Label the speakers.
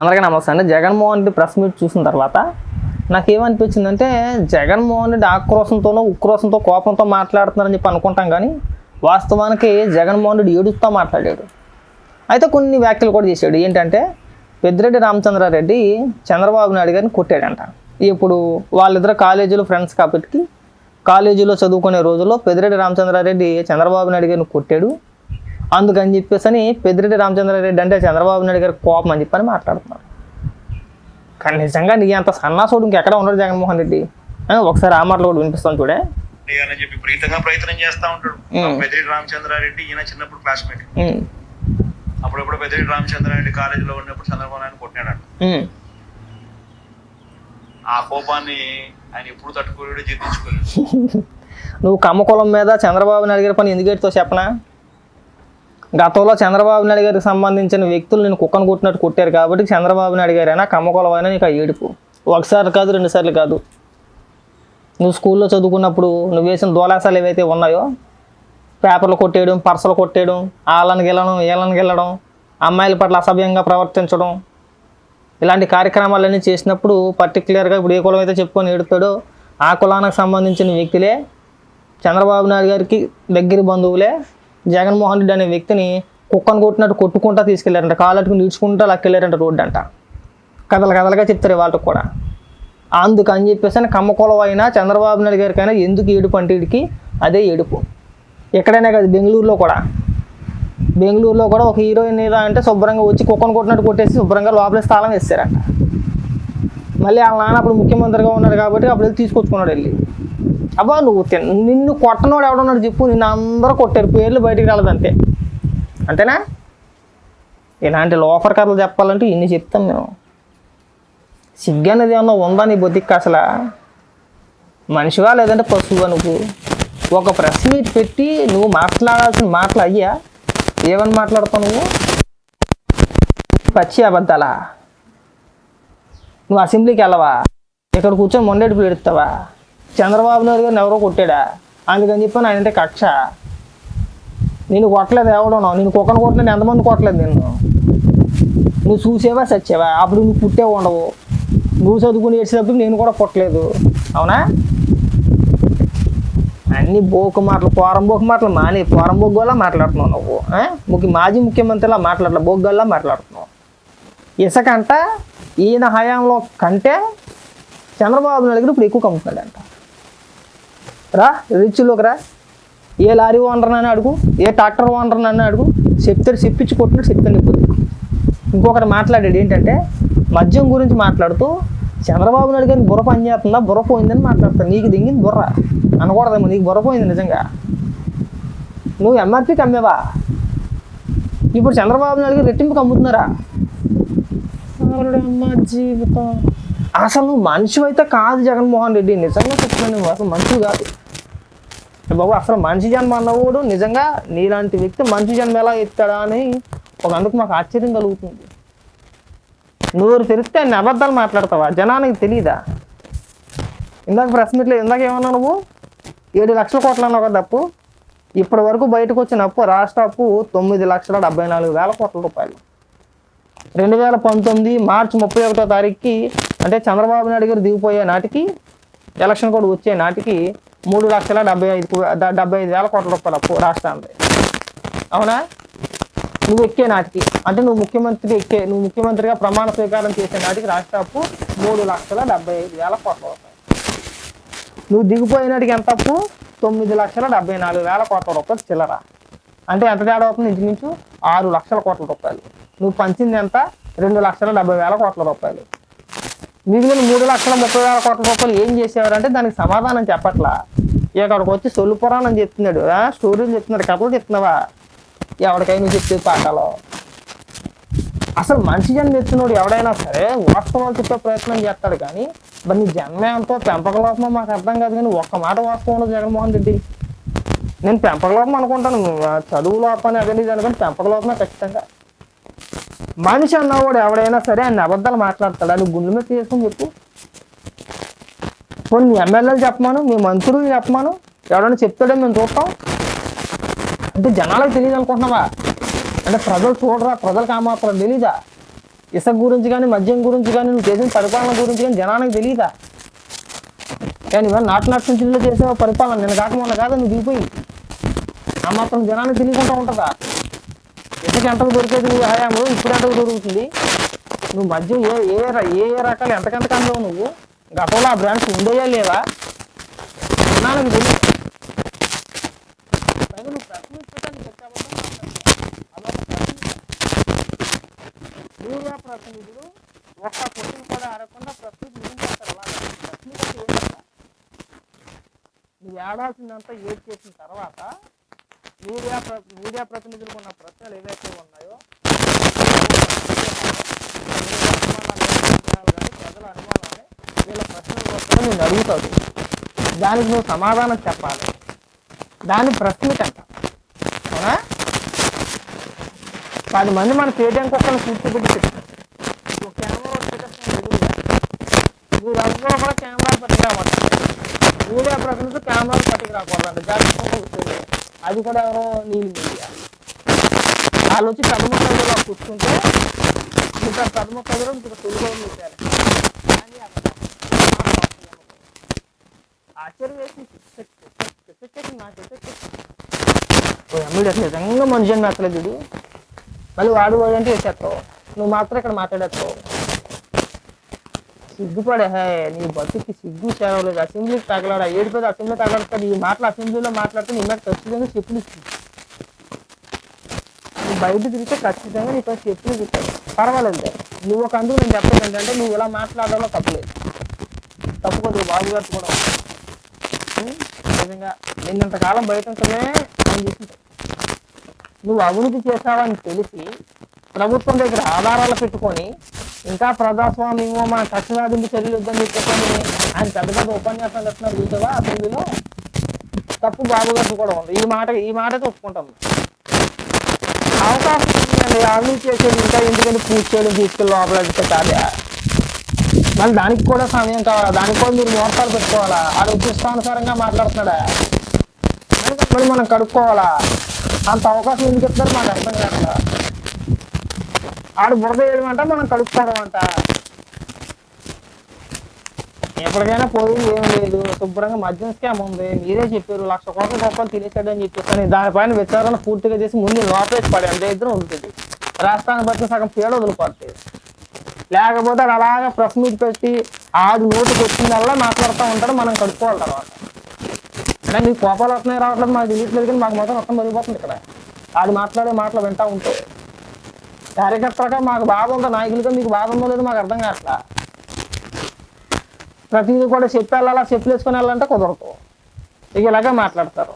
Speaker 1: అందరికీ నమస్తే అండి. జగన్మోహన్ రెడ్డి ప్రెస్ మీట్ చూసిన తర్వాత నాకేమనిపించిందంటే జగన్మోహన్ రెడ్డి ఆక్రోశంతోనో ఉక్రోశంతో కోపంతో మాట్లాడుతున్నారని చెప్పి అనుకుంటాం కానీ వాస్తవానికి జగన్మోహన్ రెడ్డి ఏడుస్తూ మాట్లాడాడు. అయితే కొన్ని వ్యాఖ్యలు కూడా చేశాడు. ఏంటంటే పెద్దిరెడ్డి రామచంద్రారెడ్డి చంద్రబాబు నాయుడు గారిని కొట్టాడంట. ఇప్పుడు వాళ్ళిద్దరు కాలేజీలో ఫ్రెండ్స్ కాబట్టి కాలేజీలో చదువుకునే రోజుల్లో పెద్దిరెడ్డి రామచంద్రారెడ్డి చంద్రబాబు నాయుడు గారిని కొట్టాడు. అందుకని చెప్పేసి అని పెద్దిరెడ్డి రామచంద్రారెడ్డి అంటే చంద్రబాబు నాయుడు గారి కోపం అని చెప్పని మాట్లాడుతున్నారు కానీ నిజంగా నీ అంత సన్నాసుడు ఇంకెక్కడ ఉండడు జగన్మోహన్ రెడ్డి? ఒకసారి ఆ మాటలు కూడా వినిపిస్తాను చూడే.
Speaker 2: అని చెప్పి విపరీతంగా ప్రయత్నం చేస్తా ఉంటాడు. పెద్దిరెడ్డి రామచంద్రారెడ్డి ఈయన చిన్నప్పుడు క్లాస్మేట్ అప్పుడప్పుడు పెద్దిరెడ్డి రామచంద్రారెడ్డి కాలేజీలో ఉన్నప్పుడు చంద్రబాబు నాయుడు కొట్టినాడు. ఆ కోపాన్ని ఆయన ఎప్పుడు తట్టుకోలేడు జీర్ణించుకోలేడు
Speaker 1: నువ్వు కమ్మకులం మీద చంద్రబాబు నాయుడు గారి పని ఎందుకు చెప్పనా? గతంలో చంద్రబాబు నాయుడు గారికి సంబంధించిన వ్యక్తులు నేను కుక్కను కొట్టినట్టు కొట్టారు కాబట్టి చంద్రబాబు నాయుడు గారు కమ్మకొలవైనా కమ్మకులం నీకు ఆ ఏడుపు. ఒకసారి కాదు రెండుసార్లు కాదు. నువ్వు స్కూల్లో చదువుకున్నప్పుడు నువ్వు వేసిన దోలాసాలు ఏవైతే ఉన్నాయో పేపర్లు కొట్టేయడం పర్సలు కొట్టేయడం వాళ్ళని గెలడం వీళ్ళని గెలడం అమ్మాయిల పట్ల అసభ్యంగా ప్రవర్తించడం ఇలాంటి కార్యక్రమాలన్నీ చేసినప్పుడు పర్టికులర్గా ఇప్పుడు ఏ కులం అయితే చెప్పుకొని ఏడుతాడో ఆ కులానికి సంబంధించిన వ్యక్తులే చంద్రబాబు నాయుడు గారికి దగ్గర బంధువులే జగన్మోహన్ రెడ్డి అనే వ్యక్తిని కుక్కను కొట్టినట్టు కొట్టుకుంటా తీసుకెళ్ళారంట. కాలట్టుకుని ఈడ్చుకుంటా లక్కెళ్ళారంట రోడ్డు అంట కథలు కథలుగా చెప్తారు వాళ్ళకి కూడా. అందుకని చెప్పేసి అని కమ్మకులం అయినా చంద్రబాబు నాయుడు గారికైనా ఎందుకు ఏడుపు అంటే వీడికి అదే ఏడుపు. ఎక్కడైనా కాదు బెంగళూరులో కూడా. బెంగళూరులో కూడా ఒక హీరోయిన్ ఏదో అంటే శుభ్రంగా వచ్చి కుక్కను కొట్టినట్టు కొట్టేసి శుభ్రంగా లోపల స్థానం వేస్తారంట. మళ్ళీ వాళ్ళ నాన్న అప్పుడు ముఖ్యమంత్రిగా ఉన్నాడు కాబట్టి అప్పుడు వెళ్ళి తీసుకొచ్చుకున్నాడు వెళ్ళి. అబ్బా నువ్వు తిన్- నిన్ను కొట్టనోడు ఎవడున్నాడు చెప్పు నిన్ను అందరూ కొట్టారు పేర్లు బయటికి రాలేదంతే అంతేనా? ఇలాంటి లోఫర్ కథలు చెప్పాలంటే ఇన్ని చెప్తాం మేము. సిగ్గు అనేది ఏమన్నా ఉందా నీ బొద్దికి అసలు? మనిషివా లేదంటే పశువుగా నువ్వు? ఒక ప్రెస్ మీట్ పెట్టి నువ్వు మాట్లాడాల్సిన మాటలు అయ్యా? ఏమని మాట్లాడతావు నువ్వు? పచ్చి అబద్ధాలా? నువ్వు అసెంబ్లీకి వెళ్ళవా? ఇక్కడ కూర్చొని మొండేటి పెడతావా చంద్రబాబు నాయుడు గారిని ఎవరో కొట్టాడా? అందుకని చెప్పి ఆయన అంటే కక్ష. నేను కొట్టలేదు ఎవడో నేను కుక్కను కొట్టిన ఎంతమంది కొట్టలేదు నిన్ను? నువ్వు చూసేవా సచ్చేవా? అప్పుడు నువ్వు పుట్టే ఉండవు. నువ్వు చదువుకుని ఏడ్చేటప్పుడు నేను కూడా పుట్టలేదు. అవునా? అన్ని బోకు మాటలు పోరం బోకు మాటలు మాని పోరం బొగ్గోలా మాట్లాడుతున్నావు నువ్వు ముఖ్య మాజీ ముఖ్యమంత్రిలా మాట్లాడలే బొగ్గల్లా మాట్లాడుతున్నావు. ఇసుకంట ఈయన హయాంలో కంటే చంద్రబాబు నాయుడు గారు ఇప్పుడు ఎక్కువ కమ్ముతున్నాడంట. రా రిచ్లోకి రా. ఏ లారీ ఓనర్ అని అడుగు ఏ ట్రాక్టర్ ఓనర్ అని అడుగు చెప్తాడు చెప్పించి కొట్టినట్టు చెప్తాను ఇప్పుడు ఇంకొకటి మాట్లాడాడు ఏంటంటే మద్యం గురించి మాట్లాడుతూ చంద్రబాబు నాయుడు గారిని బుర్ర పని చేస్తుందా బుర్ర పోయిందని మాట్లాడతాను నీకు దింగింది బుర్ర. అనకూడదేమో నీకు బుర్ర పోయింది నిజంగా. నువ్వు ఎంఆర్పీకి అమ్మేవా? ఇప్పుడు చంద్రబాబు నాయుడు గారు రెట్టింపుకి అమ్ముతున్నారా? అమ్మ జీవితం. అసలు మనిషి అయితే కాదు జగన్మోహన్ రెడ్డి. నిజంగా చెప్తున్నాను అసలు మనిషి కాదు. బాబు అసలు మనిషి జన్మ అన్నవాడు నిజంగా నీలాంటి వ్యక్తి మనిషి జన్మ ఎలా ఎత్తాడా అని ఒక అందుకు మాకు ఆశ్చర్యం కలుగుతుంది. నూరు తెలిస్తే అన్ని అబద్ధాలు మాట్లాడతావా? జనానికి తెలియదా ఇందాక ప్రెస్ మీట్లో ఇందాక ఏమన్నా నువ్వు? ఏడు లక్షల కోట్ల ఒక తప్పు అప్పు ఇప్పటి వరకు బయటకు వచ్చిన అప్పు రాష్ట్ర అప్పు తొమ్మిది లక్షల డెబ్బై నాలుగు వేల కోట్ల రూపాయలు. రెండు వేల పంతొమ్మిది మార్చి ముప్పై ఒకటో తారీఖుకి అంటే చంద్రబాబు నాయుడు గారు దిగిపోయే నాటికి ఎలక్షన్ కూడా వచ్చే నాటికి మూడు లక్షల డెబ్బై ఐదు డెబ్బై ఐదు వేల కోట్ల రూపాయలు అప్పు రాష్ట్రానికి. అవునా? నువ్వు ఎక్కే నాటికి. అంటే నువ్వు ముఖ్యమంత్రి ఎక్కే నువ్వు ముఖ్యమంత్రిగా ప్రమాణ స్వీకారం చేసే నాటికి రాష్ట్ర అప్పు మూడు లక్షల డెబ్బై ఐదు వేల కోట్ల రూపాయలు. నువ్వు దిగిపోయే నాటికి ఎంత అప్పు? తొమ్మిది లక్షల డెబ్బై నాలుగు వేల కోట్ల రూపాయలు చిల్లర. అంటే ఎంత తేడా అవుతుంది ఇంచుమించు? ఆరు లక్షల కోట్ల రూపాయలు. నువ్వు పంచింది ఎంత? రెండు లక్షల డెబ్బై వేల కోట్ల రూపాయలు. మిగిలిన మూడు లక్షల ముప్పై వేల కోట్ల రూపాయలు ఏం చేసేవారంటే దానికి సమాధానం చెప్పట్లా. ఇక్కడికి వచ్చి సొల్లు పురాణం చెప్తున్నాడు. స్టోరీలు చెప్తున్నాడు కథలు చెప్తున్నావా? ఎవరికైనా చెప్పే పాఠాలు అసలు మనిషి జన్మ ఎత్తినోడు ఎవడైనా సరే వాస్తవాలు చెప్పే ప్రయత్నం చేస్తాడు కానీ మరి నీ జన్మ ఎంతో పెంపక లోపమో మాకు అర్థం కాదు కానీ ఒక్క మాట వాస్తవంలో జగన్మోహన్ రెడ్డి. నేను పెంపక లోపం అనుకుంటాను చదువు లోపం అదే ఇది అనుకుంటే పెంపక లోపమే ఖచ్చితంగా. మనిషి అన్నవాడు ఎవడైనా సరే ఆయన అబద్ధాలు మాట్లాడతాడు. అని గుండె మీద చేసుకుని చెప్పు. పోనీ ఎమ్మెల్యేలు చెప్పమాను మీ మంత్రులు చెప్పమాను ఎవడైనా చెప్తాడో మేము చూస్తాం. అంటే జనాలకు తెలియదు అనుకుంటున్నావా అంటే ప్రజలు చూడరా ప్రజలకు ఆ మాత్రం తెలీదా? ఇసుక గురించి కానీ మద్యం గురించి కానీ నువ్వు చేసిన పరిపాలన గురించి కానీ జనానికి తెలియదా కానీ ఇవన్నీ నాటు నాటు జిల్లా చేసే పరిపాలన. నేను కాక మొన్న కాదు నువ్వు దిగిపోయి. ఆ మాత్రం జనానికి తెలియకుండా ఉంటుందా? ఇసుక ఎంతకు దొరికేది? నువ్వు హయాంలో ఇప్పుడు ఎంతకు దొరుకుతుంది? నువ్వు మద్యం ఏ ఏ ఏ ఏ రకాలు ఎంతకంత కందావు నువ్వు? గతంలో ఆ బ్రాండ్స్ ఉండేయా లేవా జనానికి తెలియదు నువ్వు మీడియా ప్రతినిధులు ఒక్క క్వశ్చన్ కూడా అడగకుండా ప్రస్తుతం ఏం చేస్తారు? అలా నువ్వు ఏడాల్సిందంతా ఏడ్ చేసిన తర్వాత మీడియా మీడియా ప్రతినిధులకు ఉన్న ప్రశ్నలు ఏవైతే ఉన్నాయో ప్రజల అనుమానాన్ని వీళ్ళ ప్రశ్నల కోసం నేను అడుగుతాడు దానికి నువ్వు సమాధానం చెప్పాలి. దాన్ని ప్రశ్నికంట అవునా? పది మంది మన పేటీఎం కుక్కలు కూర్చోబెట్టి చెప్తారు కెమెరా మీరు అందరూ కూడా కెమెరా పట్టుకురామంటారు మీడియా ప్రతినిధులు కెమెరాలు పట్టుకు రాకూడదండి జాగ్రత్తగా అది కూడా ఎవరో నీళ్ళు వాళ్ళు వచ్చి ప్రథమ కదులో కూర్చుంటే ఇంకా ప్రథమ కదులో ఇంకా తెలుగులో పెట్టారు కానీ అక్కడ ఆశ్చర్యం వేసి నాకు ఎమ్మెల్యే నిజంగా మనిషి అని ఇది మళ్ళీ వాడు వాడు అంటే వేసేస్తావు నువ్వు మాత్రం ఇక్కడ మాట్లాడేస్తావు సిగ్గుపడే హే నీ బతుకి సిగ్గు చేరవలేదు అసెంబ్లీకి తగలాడా ఏడిపోతే అసెంబ్లీ తగలడతా నీ మాటలు అసెంబ్లీలో మాట్లాడితే నీ మీద ఖచ్చితంగా చెప్పులు ఇస్తుంది నువ్వు బయట తిరిగితే ఖచ్చితంగా నీకు చెప్పులు ఇస్తాడు పర్వాలేదు నువ్వు ఒక అందుకు నేను చెప్పేది ఏంటంటే నువ్వు ఇలా మాట్లాడాలో తప్పలేదు తప్పుకోదు బాబు గారు కూడా నిజంగా నిన్నంతకాలం బయట ఉంటేనే నేను చూసింటాను నువ్వు అవినీతి చేశావని తెలిసి ప్రభుత్వం దగ్గర ఆధారాలు పెట్టుకొని ఇంకా ప్రజాస్వామ్యము మన కక్షనాదింపు చర్యలు ఇద్దని చెప్పని ఆయన పెద్ద పెద్ద ఉపన్యాసాలు చెప్తున్నారు చూసావా? అసెంబ్లీలో తప్పు బాబు గారు కూడా ఉంది ఈ మాట ఈ మాట ఒప్పుకుంటాం. అవకాశం ఉందండి. అవినీతి చేసేది ఇంకా ఎందుకంటే పూర్తి చేయడం తీసుకెళ్ళి లోపల కాదా మళ్ళీ దానికి కూడా సమయం కావాలా? దానికి కూడా మీరు ముహూర్తాలు పెట్టుకోవాలా? ఆడు వచ్చి ఇష్టానుసారంగా మాట్లాడుతున్నాడా? మరి మనం కడుక్కోవాలా? అంత అవకాశం ఎందుకు చెప్తారు మాకు అర్థం కాదు ఆడు బురద వేయడం అంట మనం కడుక్కోవడం అంట ఎప్పటికైనా పోయింది ఏం లేదు శుభ్రంగా మద్యం స్కామ్ ఉంది. మీరే చెప్పారు లక్ష కోట్ల రూపాయలు తినేసాడు అని. చెప్పేసి దానిపైన విచారణ పూర్తిగా చేసి ముందు లోపేసి పడే అంత ఇద్దరు ఉంటుంది రాష్ట్రాన్ని బట్టి సగం పేడ వదిలిపోతుంది లేకపోతే ఆడు అలాగా ప్రెస్ మీట్ పెట్టి ఆడు నోటికి వచ్చిందల్లా మాట్లాడుతూ ఉంటాడు మనం కడుక్కోవాలి తర్వాత. అంటే మీకు కోపాలు వస్తున్నాయి రావట్లేదు మాకు తెలియట్లేదు కానీ మాకు మొత్తం మొత్తం వెళ్ళిపోతుంది ఇక్కడ. ఆడు మాట్లాడే మాటలు వింటా ఉంటాయి కార్యకర్తలుగా మాకు బాధ ఉందా? నాయకులుగా మీకు బాధ ఉందో లేదో మాకు అర్థం కావట్లా? ప్రతిదీ కూడా చెప్పి వెళ్ళాలా? చెప్పులు వేసుకుని వెళ్ళాలంటే కుదరదు. ఇక ఇలాగే మాట్లాడతారు.